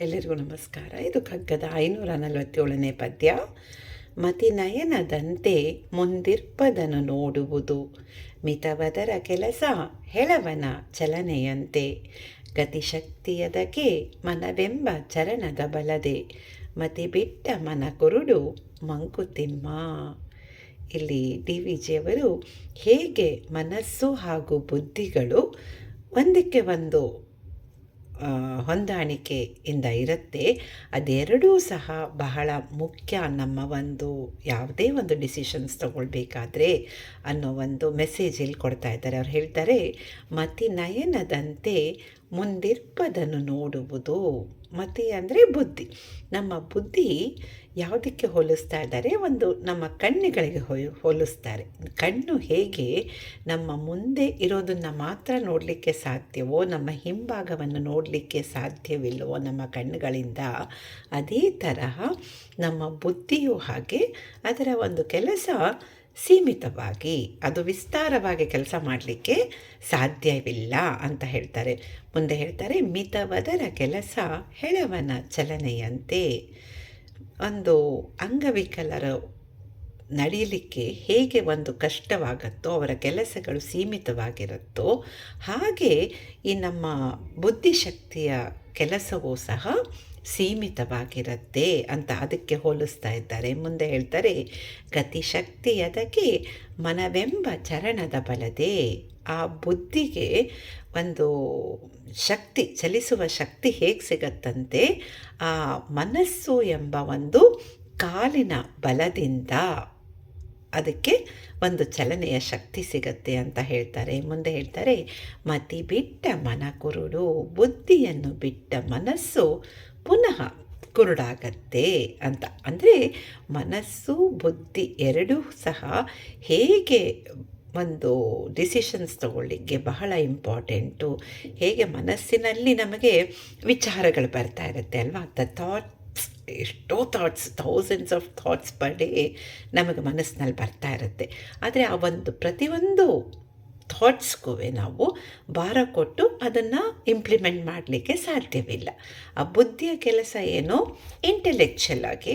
ಎಲ್ಲರಿಗೂ ನಮಸ್ಕಾರ. ಇದು ಕಗ್ಗದ ಐನೂರ ನಲವತ್ತೇಳನೇ ಪದ್ಯ. ಮತಿ ನಯನದಂತೆ ಮುಂದಿರ್ಪದನು ನೋಡುವುದು. ಮಿತವದರ ಕೆಲಸ ಹೆಳವನ ಚಲನೆಯಂತೆ. ಗತಿಶಕ್ತಿಯದಕ್ಕೆ ಮನವೆಂಬ ಚರಣದ ಬಲದೆ. ಮತಿ ಬಿಟ್ಟ ಮನ ಕುರುಡು ಮಂಕುತಿಮ್ಮ ಇಲ್ಲಿ ಡಿ ವಿ ಜಿಯವರು ಹೇಗೆ ಮನಸ್ಸು ಹಾಗೂ ಬುದ್ಧಿಗಳು ಒಂದಕ್ಕೆ ಒಂದು ಹೊಂದಾಣಿಕೆಯಿಂದ ಇರುತ್ತೆ. ಅದೆರಡೂ ಸಹ ಬಹಳ ಮುಖ್ಯ ನಮ್ಮ ಒಂದು ಯಾವುದೇ ಒಂದು ಡಿಸಿಷನ್ಸ್ ತಗೊಳ್ಬೇಕಾದ್ರೆ ಅನ್ನೋ ಒಂದು ಮೆಸೇಜ್ ಇಲ್ಲಿ ಕೊಡ್ತಾ ಇದ್ದಾರೆ. ಅವ್ರು ಹೇಳ್ತಾರೆ ಮತಿ ನಯನದಂತೆ ಮುಂದಿರ್ಪದನ್ನು ನೋಡುವುದು ಮತಿ ಅಂದರೆ ಬುದ್ಧಿ. ನಮ್ಮ ಬುದ್ಧಿ ಯಾವುದಕ್ಕೆ ಹೋಲಿಸ್ತಾ ಇದ್ದಾರೆ? ಒಂದು ನಮ್ಮ ಕಣ್ಣುಗಳಿಗೆ ಹೋಲಿಸ್ತಾರೆ. ಕಣ್ಣು ಹೇಗೆ ನಮ್ಮ ಮುಂದೆ ಇರೋದನ್ನು ಮಾತ್ರ ನೋಡಲಿಕ್ಕೆ ಸಾಧ್ಯವೋ, ನಮ್ಮ ಹಿಂಭಾಗವನ್ನು ನೋಡಲಿಕ್ಕೆ ಸಾಧ್ಯವಿಲ್ಲವೋ ನಮ್ಮ ಕಣ್ಣುಗಳಿಂದ, ಅದೇ ತರಹ ನಮ್ಮ ಬುದ್ಧಿಯೂ ಹಾಗೆ, ಅದರ ಒಂದು ಕೆಲಸ ಸೀಮಿತವಾಗಿ, ಅದು ವಿಸ್ತಾರವಾಗಿ ಕೆಲಸ ಮಾಡಲಿಕ್ಕೆ ಸಾಧ್ಯವಿಲ್ಲ ಅಂತ ಹೇಳ್ತಾರೆ. ಮುಂದೆ ಹೇಳ್ತಾರೆ, ಮಿತವದರ ಕೆಲಸ ಹೆಳವನ ಚಲನೆಯಂತೆ. ಒಂದು ಅಂಗವಿಕಲರ ನಡೆಯಲಿಕ್ಕೆ ಹೇಗೆ ಒಂದು ಕಷ್ಟವಾಗುತ್ತೋ, ಅವರ ಕೆಲಸಗಳು ಸೀಮಿತವಾಗಿರುತ್ತೋ, ಹಾಗೆ ಈ ನಮ್ಮ ಬುದ್ಧಿಶಕ್ತಿಯ ಕೆಲಸವೂ ಸಹ ಸೀಮಿತವಾಗಿರುತ್ತೆ ಅಂತ ಅದಕ್ಕೆ ಹೋಲಿಸ್ತಾ ಇದ್ದಾರೆ. ಮುಂದೆ ಹೇಳ್ತಾರೆ, ಗತಿಶಕ್ತಿಯದಕ್ಕೆ ಮನವೆಂಬ ಚರಣದ ಬಲದೆ ಆ ಬುದ್ಧಿಗೆ ಒಂದು ಶಕ್ತಿ, ಚಲಿಸುವ ಶಕ್ತಿ ಹೇಗೆ ಸಿಗತ್ತಂತೆ? ಆ ಮನಸ್ಸು ಎಂಬ ಒಂದು ಕಾಲಿನ ಬಲದಿಂದ ಅದಕ್ಕೆ ಒಂದು ಚಲನೆಯ ಶಕ್ತಿ ಸಿಗತ್ತೆ ಅಂತ ಹೇಳ್ತಾರೆ. ಮುಂದೆ ಹೇಳ್ತಾರೆ, ಮತಿ ಬಿಟ್ಟ ಮನ ಕುರುಡು, ಬುದ್ಧಿಯನ್ನು ಬಿಟ್ಟ ಮನಸ್ಸು ಪುನಃ ಕುರುಡಾಗತ್ತೆ ಅಂತ. ಅಂದರೆ ಮನಸ್ಸು, ಬುದ್ಧಿ ಎರಡೂ ಸಹ ಹೇಗೆ ಒಂದು ಡಿಸಿಷನ್ಸ್ ತಗೊಳ್ಳಿಕ್ಕೆ ಬಹಳ ಇಂಪಾರ್ಟೆಂಟು ಹೇಗೆ ಮನಸ್ಸಿನಲ್ಲಿ ನಮಗೆ ವಿಚಾರಗಳು ಬರ್ತಾ ಇರುತ್ತೆ ಅಲ್ವಾ? ದ ಥಾಟ್ಸ್ ಎಷ್ಟೋ thoughts thousands of thoughts per day ನಮಗೆ ಮನಸ್ಸಿನಲ್ಲಿ ಬರ್ತಾ ಇರುತ್ತೆ. ಆದರೆ ಆ ಒಂದು ಪ್ರತಿಯೊಂದು ಥಾಟ್ಸ್ಗೂ ನಾವು ಭಾರ ಕೊಟ್ಟು ಅದನ್ನು ಇಂಪ್ಲಿಮೆಂಟ್ ಮಾಡಲಿಕ್ಕೆ ಸಾಧ್ಯವಿಲ್ಲ. ಆ ಬುದ್ಧಿಯ ಕೆಲಸ ಏನು? ಇಂಟೆಲೆಕ್ಚುಯಲ್ ಆಗಿ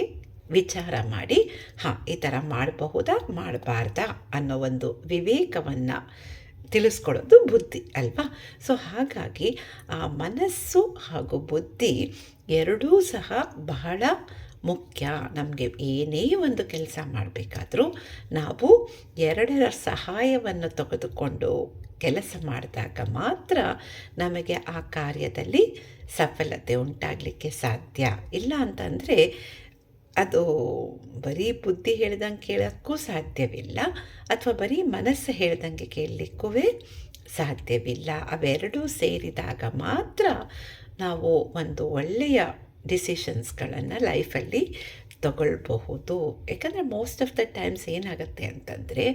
ವಿಚಾರ ಮಾಡಿ, ಹಾಂ, ಈ ಥರ ಮಾಡಬಹುದಾ, ಮಾಡಬಾರ್ದಾ ಅನ್ನೋ ಒಂದು ವಿವೇಕವನ್ನು ತಿಳಿಸ್ಕೊಡೋದು ಬುದ್ಧಿ, ಅಲ್ವಾ? ಸೊ ಹಾಗಾಗಿ ಆ ಮನಸ್ಸು ಹಾಗೂ ಬುದ್ಧಿ ಎರಡೂ ಸಹ ಬಹಳ ಮುಖ್ಯ. ನಮಗೆ ಏನೇ ಒಂದು ಕೆಲಸ ಮಾಡಬೇಕಾದ್ರೂ ನಾವು ಎರಡರ ಸಹಾಯವನ್ನು ತೆಗೆದುಕೊಂಡು ಕೆಲಸ ಮಾಡಿದಾಗ ಮಾತ್ರ ನಮಗೆ ಆ ಕಾರ್ಯದಲ್ಲಿ ಸಫಲತೆ ಉಂಟಾಗಲಿಕ್ಕೆ ಸಾಧ್ಯ. ಇಲ್ಲ ಅಂತಂದರೆ ಅದು ಬರೀ ಬುದ್ಧಿ ಹೇಳ್ದಂಗೆ ಕೇಳೋಕ್ಕೂ ಸಾಧ್ಯವಿಲ್ಲ ಅಥವಾ ಬರೀ ಮನಸ್ಸು ಹೇಳ್ದಂಗೆ ಕೇಳಲಿಕ್ಕೂ ಸಾಧ್ಯವಿಲ್ಲ. ಅವೆರಡೂ ಸೇರಿದಾಗ ಮಾತ್ರ ನಾವು ಒಂದು ಒಳ್ಳೆಯ ಡಿಸಿಷನ್ಸ್ಗಳನ್ನು ಲೈಫಲ್ಲಿ ತಗೊಳ್ಬಹುದು. ಯಾಕಂದರೆ ಮೋಸ್ಟ್ ಆಫ್ ದ ಟೈಮ್ಸ್ ಏನಾಗುತ್ತೆ ಅಂತಂದರೆ,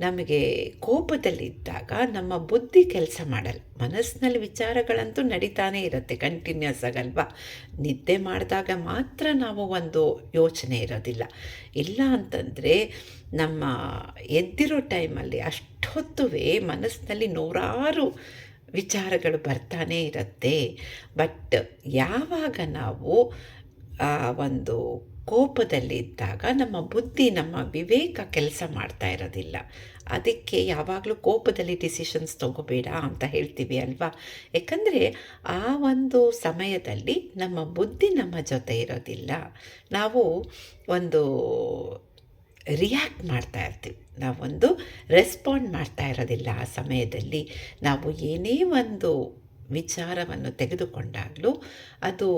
ನಮಗೆ ಕೋಪದಲ್ಲಿದ್ದಾಗ ನಮ್ಮ ಬುದ್ಧಿ ಕೆಲಸ ಮಾಡಲ್ಲ. ಮನಸ್ಸಿನಲ್ಲಿ ವಿಚಾರಗಳಂತೂ ನಡೀತಾನೇ ಇರುತ್ತೆ ಕಂಟಿನ್ಯೂಸ್ ಆಗಲ್ವಾ ನಿದ್ದೆ ಮಾಡಿದಾಗ ಮಾತ್ರ ನಾವು ಒಂದು ಯೋಚನೆ ಇರೋದಿಲ್ಲ. ಇಲ್ಲ ಅಂತಂದರೆ, ನಮ್ಮ ಎದ್ದಿರೋ ಟೈಮಲ್ಲಿ ಅಷ್ಟೊತ್ತುವೇ ಮನಸ್ಸಿನಲ್ಲಿ ನೂರಾರು ವಿಚಾರಗಳು ಬರ್ತಾನೇ ಇರುತ್ತೆ. ಬಟ್ ಯಾವಾಗ ನಾವು, ಆ ಕೋಪದಲ್ಲಿದ್ದಾಗ ನಮ್ಮ ಬುದ್ಧಿ ನಮ್ಮ ವಿವೇಕ ಕೆಲಸ ಮಾಡ್ತಾ ಇರೋದಿಲ್ಲ. ಅದಕ್ಕೆ ಯಾವಾಗಲೂ ಕೋಪದಲ್ಲಿ ಡಿಸಿಷನ್ಸ್ ತಗೋಬೇಡ ಅಂತ ಹೇಳ್ತೀವಿ ಅಲ್ವಾ? ಯಾಕಂದರೆ ಆ ಒಂದು ಸಮಯದಲ್ಲಿ ನಮ್ಮ ಬುದ್ಧಿ ನಮ್ಮ ಜೊತೆ ಇರೋದಿಲ್ಲ. ನಾವು ಒಂದು ರಿಯಾಕ್ಟ್ ಮಾಡ್ತಾ ಇರ್ತೀವಿ. ನಾವೊಂದು ರೆಸ್ಪಾಂಡ್ ಮಾಡ್ತಾ ಇರೋದಿಲ್ಲ ಆ ಸಮಯದಲ್ಲಿ. ನಾವು ಏನೇ ಒಂದು ವಿಚಾರವನ್ನು ತೆಗೆದುಕೊಂಡಾಗಲೂ ಅದು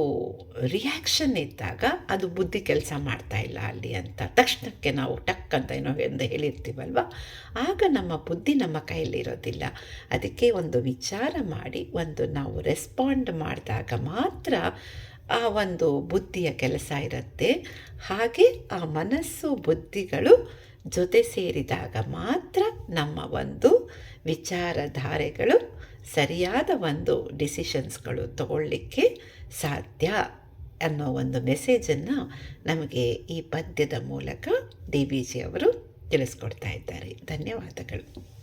ರಿಯಾಕ್ಷನ್ ಇದ್ದಾಗ ಅದು ಬುದ್ಧಿ ಕೆಲಸ ಮಾಡ್ತಾ ಇಲ್ಲ ಅಲ್ಲಿ ಅಂತ. ತಕ್ಷಣಕ್ಕೆ ನಾವು ಟಕ್ ಅಂತ ಏನೋ ಎಂದು ಹೇಳಿರ್ತೀವಲ್ವ? ಆಗ ನಮ್ಮ ಬುದ್ಧಿ ನಮ್ಮ ಕೈಯಲ್ಲಿರೋದಿಲ್ಲ ಅದಕ್ಕೆ ಒಂದು ವಿಚಾರ ಮಾಡಿ, ಒಂದು ನಾವು ರೆಸ್ಪಾಂಡ್ ಮಾಡಿದಾಗ ಮಾತ್ರ ಆ ಒಂದು ಬುದ್ಧಿಯ ಕೆಲಸ ಇರುತ್ತೆ. ಹಾಗೆ ಆ ಮನಸ್ಸು ಬುದ್ಧಿಗಳು ಜೊತೆ ಸೇರಿದಾಗ ಮಾತ್ರ ನಮ್ಮ ಒಂದು ವಿಚಾರಧಾರೆಗಳು ಸರಿಯಾದ ಒಂದು ಡಿಸಿಷನ್ಸ್ಗಳು ತಗೊಳ್ಳಿಕ್ಕೆ ಸಾಧ್ಯ ಅನ್ನೋ ಒಂದು ಮೆಸೇಜನ್ನು ನಮಗೆ ಈ ಪದ್ಯದ ಮೂಲಕ ಡಿ ಬಿ ಜಿ ಅವರು ತಿಳಿಸ್ಕೊಡ್ತಾ ಇದ್ದಾರೆ. ಧನ್ಯವಾದಗಳು.